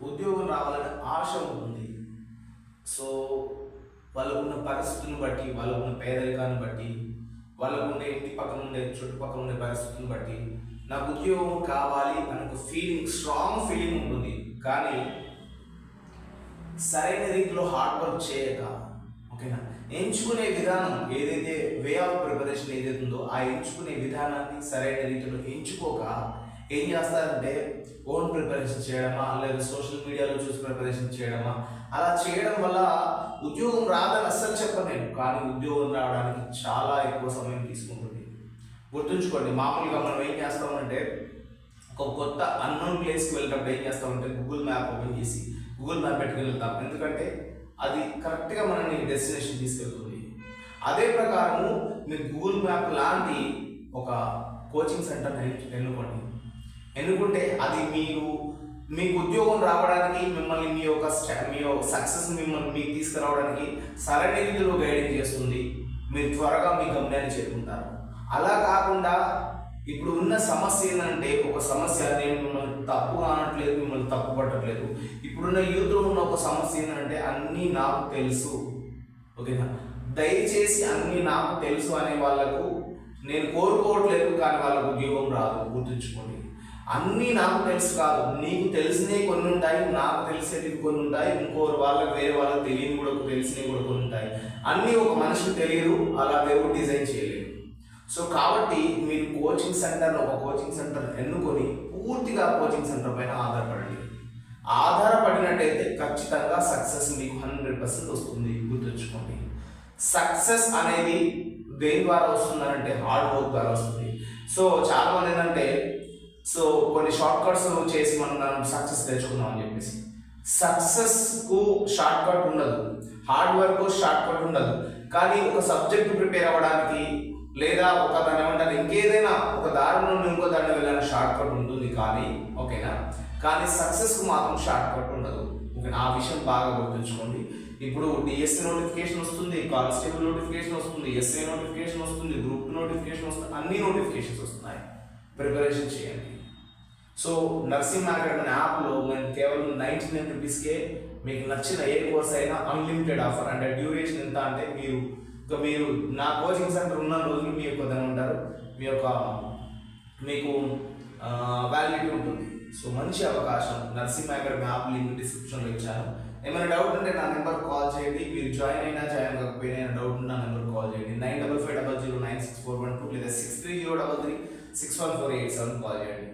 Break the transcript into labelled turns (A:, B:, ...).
A: ఉద్యోగం రావాలనే ఆశ ఉంటుంది సో వాళ్ళకున్న పరిస్థితులను బట్టి వాళ్ళకున్న పేదరికాన్ని బట్టి వాళ్ళకున్న ఇంటి పక్కన ఉండే చుట్టుపక్కల ఉండే పరిస్థితులను బట్టి నాకు ఉద్యోగం కావాలి అని ఒక ఫీలింగ్ స్ట్రాంగ్ ఫీలింగ్ ఉంటుంది. కానీ సరైన రీతిలో హార్డ్ వర్క్ చేయక ఓకేనా? ఎంచుకునే విధానం ఏదైతే వే ఆఫ్ ప్రిపరేషన్ ఏదైతే ఉందో ఆ ఎంచుకునే విధానాన్ని సరైన రీతిలో ఎంచుకోక ఏం చేస్తారంటే ఓన్ ప్రిపరేషన్ చేయడమా లేదా సోషల్ మీడియాలో చూసి ప్రిపరేషన్ చేయడమా? అలా చేయడం వల్ల ఉద్యోగం రాదని అస్సలు చెప్పను నేను. కానీ ఉద్యోగం రావడానికి చాలా ఎక్కువ సమయం తీసుకుంటుంది. గుర్తుంచుకోండి మామూలుగా మనం ఏం చేస్తామంటే ఒక కొత్త అన్నోన్ ప్లేస్కి వెళ్ళినప్పుడు ఏం చేస్తామంటే గూగుల్ మ్యాప్ ఓపెన్ చేసి గూగుల్ మ్యాప్ పెట్టుకుని వెళ్తాం. ఎందుకంటే అది కరెక్ట్గా మనల్ని డెస్టినేషన్ తీసుకెళ్తుంది. అదే ప్రకారము మీరు గూగుల్ మ్యాప్ లాంటి ఒక కోచింగ్ సెంటర్ ఎన్నుకోండి. ఎందుకంటే అది మీరు మీకు ఉద్యోగం రావడానికి మిమ్మల్ని మీ యొక్క మీ యొక్క సక్సెస్ మిమ్మల్ని మీకు తీసుకురావడానికి సరైన రీతిలో గైడెన్స్ చేస్తుంది. మీరు త్వరగా మీ గమ్యాన్ని చేరుకుంటారు. అలా కాకుండా ఇప్పుడు ఉన్న సమస్య ఏంటంటే ఒక సమస్య నేను మిమ్మల్ని తప్పు అనట్లేదు మిమ్మల్ని తప్పు పట్టట్లేదు. ఇప్పుడున్న యూత్లో ఉన్న ఒక సమస్య ఏంటంటే అన్నీ నాకు తెలుసు. ఓకేనా? దయచేసి అన్నీ నాకు తెలుసు అనే వాళ్ళకు నేను కోరుకోవట్లేదు కానీ వాళ్ళకు ఉద్యోగం రాదు. గుర్తుంచుకోండి. అన్నీ నాకు తెలుసు కాదు. నీకు తెలిసినవి కొన్ని ఉంటాయి నాకు తెలిసేవి కొన్ని ఉంటాయి ఇంకోరు వాళ్ళకి వేరే వాళ్ళకి తెలియని కూడా తెలిసినవి కూడా కొన్ని ఉంటాయి. అన్నీ ఒక మనిషికి తెలియదు అలా దేవుడు డిజైన్ చేయలేదు. సో కాబట్టి మీరు కోచింగ్ సెంటర్ ఒక కోచింగ్ సెంటర్ ఎన్నుకొని పూర్తిగా కోచింగ్ సెంటర్ పైన ఆధారపడండి. ఆధారపడినట్టయితే ఖచ్చితంగా సక్సెస్ మీకు హండ్రెడ్ పర్సెంట్ వస్తుంది. గుర్తుంచుకోండి. సక్సెస్ అనేది దేని ద్వారా వస్తుందనంటే హార్డ్ వర్క్ ద్వారా వస్తుంది. సో చాలా మంది ఏంటంటే సో కొన్ని షార్ట్ కట్స్ చేసి మనం మనం సక్సెస్ తెచ్చుకుందాం అని చెప్పేసి. సక్సెస్కు షార్ట్ కట్ ఉండదు. హార్డ్ వర్క్ షార్ట్ కట్ ఉండదు. కానీ ఒక సబ్జెక్ట్ ప్రిపేర్ అవ్వడానికి లేదా ఒక దాని ఏమంటారు ఇంకేదైనా ఒక దారి నుండి ఇంకో దారిని వెళ్ళాలని షార్ట్ కట్ ఉంటుంది కానీ ఓకేనా? కానీ సక్సెస్కు మాత్రం షార్ట్ కట్ ఉండదు. ఓకేనా ఆ విషయం బాగా గుర్తుంచుకోండి. ఇప్పుడు డిఎస్సీ నోటిఫికేషన్ వస్తుంది కానిస్టేబుల్ నోటిఫికేషన్ వస్తుంది ఎస్ఐ నోటిఫికేషన్ వస్తుంది గ్రూప్ నోటిఫికేషన్ వస్తుంది అన్ని నోటిఫికేషన్స్ వస్తున్నాయి. ప్రిపరేషన్ చేయండి. సో నర్సింగ్ మార్కెట్ అనే యాప్లో మేము కేవలం నైంటీ నైన్ రూపీస్కే మీకు నచ్చిన ఏ కోర్స్ అయినా అన్లిమిటెడ్ ఆఫర్ అంటే డ్యూరేషన్ ఎంత అంటే మీరు ఇక మీరు నా కోచింగ్ సెంటర్ ఉన్న రోజులు మీ యొక్క దాని ఉంటారు. మీ యొక్క మీకు వ్యాలిడిటీ ఉంటుంది. సో మంచి అవకాశం. నర్సింగ్ అకాడమీ యాప్ లింక్ డిస్క్రిప్షన్లో ఇచ్చాను. ఏమైనా డౌట్ ఉంటే నా నెంబర్ కాల్ చేయండి. మీరు జాయిన్ అయినా జాయిన్ కాకపోయినా డౌట్ ఉంటే నా నెంబర్ కాల్ చేయండి. Nine double five double zero nine six four one two లేదా six three zero double three six one four eight seven call చేయండి.